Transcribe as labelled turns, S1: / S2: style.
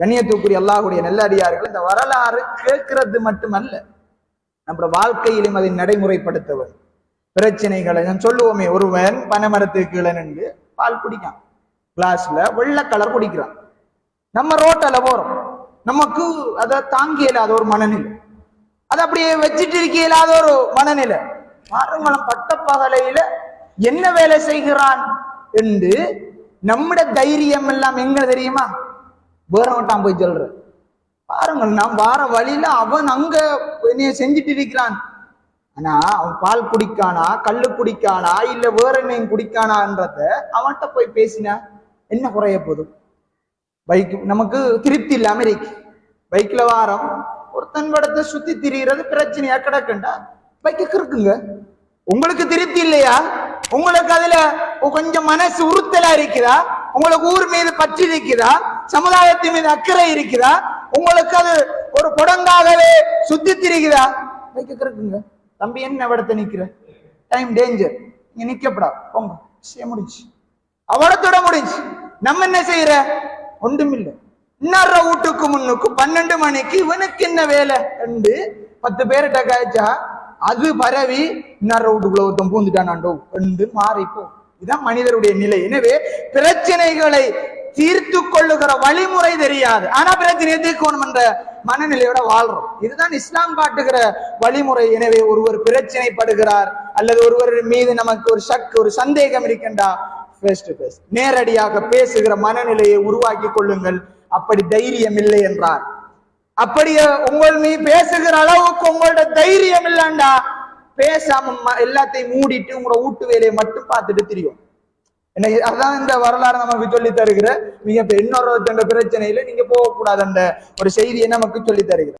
S1: கண்ணியத்துக்குரிய அல்லாஹுடைய நல்லடியார்கள் இந்த வரலாறு கேட்கிறது மட்டுமல்ல. நம்ம வாழ்க்கையிலும் அதை நடைமுறைப்படுத்தவர் பிரச்சனைகளை நான் சொல்லுவோமே ஒருவன் பனைமரத்துக்கு கீழே நின்று பால் குடிக்கான் கிளாஸ்ல வெள்ளை கலர் குடிக்கிறான். நம்ம ரோட்டில் போறோம். நமக்கு அதை தாங்கி இல்லாத ஒரு மனநிலை. அதை அப்படியே வச்சுட்டு இருக்க அது ஒரு மனநிலை. பாருங்களும் பட்ட பகலையில என்ன வேலை செய்கிறான் என்று நம்மட தைரியம் எல்லாம் எங்க தெரியுமா? வேறவன்ட்டான் போய் சொல்ற. பாருங்கள் நான் வார வழியில அவன் அங்க என்னைய செஞ்சுட்டு இருக்கிறான். ஆனா அவன் பால் குடிக்கானா கல்லு குடிக்கானா இல்ல வேற என்ன குடிக்கானான்றத அவன்கிட்ட போய் பேசினா என்ன குறைய போதும்? பைக் நமக்கு திருப்தி இல்லை அமெரிக்க. பைக்ல வாரம் ஒருத்தன் படத்தை சுத்தி திரிகிறது பிரச்சனையா கிடக்குண்டா? பைக்கு இருக்குங்க. உங்களுக்கு திருப்தி இல்லையா? உங்களுக்கு அதுல கொஞ்சம் மனசு உறுத்தலா இருக்குதா? உங்களுக்கு ஊர் மீது பற்றி இருக்குதா சமுதாயத்தின் மீது அக்கறை இருக்குதா உங்களுக்கு அது ஒரு குடங்காகவே சுத்தி திரிக்குதா பைக்கு இருக்குங்க தம்பி என்ன விடத்தை நிக்கிற? டைம் டேஞ்சர் நீங்க நிக்கப்படா. போங்க. விஷயம் முடிஞ்சு அவடத்தோட முடிஞ்சு நம்ம என்ன செய்யற? ஒன்றுமில்லை. இன்னொரு வீட்டுக்கு முன்னுக்கு பன்னெண்டு மணிக்கு இவனுக்கு என்ன வேலை? ரெண்டு. பத்து பேர்கிட்ட காய்ச்சா அது பரவி இன்னொரு வீட்டுக்குள்ள ஒருத்தன் பூந்துட்டானாண்டோ? என்று மாறிப்போம் இதுதான் மனிதருடைய நிலை. எனவே பிரச்சனைகளை தீர்த்து கொள்ளுகிற வழிமுறை தெரியாது. ஆனா பிரச்சனையை தீர்க்கணும் என்ற மனநிலையோட வாழ்றோம். இதுதான் இஸ்லாம் காட்டுகிற வழிமுறை. எனவே ஒருவர் பிரச்சனைப்படுகிறார் அல்லது ஒருவர் மீது நமக்கு ஒரு சக் ஒரு சந்தேகம் இருக்கின்றா ஃபேஸ் டு ஃபேஸ் நேரடியாக பேசுகிற மனநிலையை உருவாக்கி கொள்ளுங்கள். அப்படி தைரியம் இல்லை என்றார். அப்படியே உங்கள் மீ பேசுகிற அளவுக்கு உங்களோட தைரியம் இல்லைண்டா? பேசாம எல்லாத்தையும் மூடிட்டு உங்களோட ஊட்டு வேலையை மட்டும் பார்த்துட்டு தெரியும். என்ன அதான் இந்த வரலாறு நமக்கு சொல்லி தருகிற மிக இன்னொரு பிரச்சனையில நீங்க போகக்கூடாது அந்த ஒரு செய்தியை நமக்கு சொல்லி தருகிற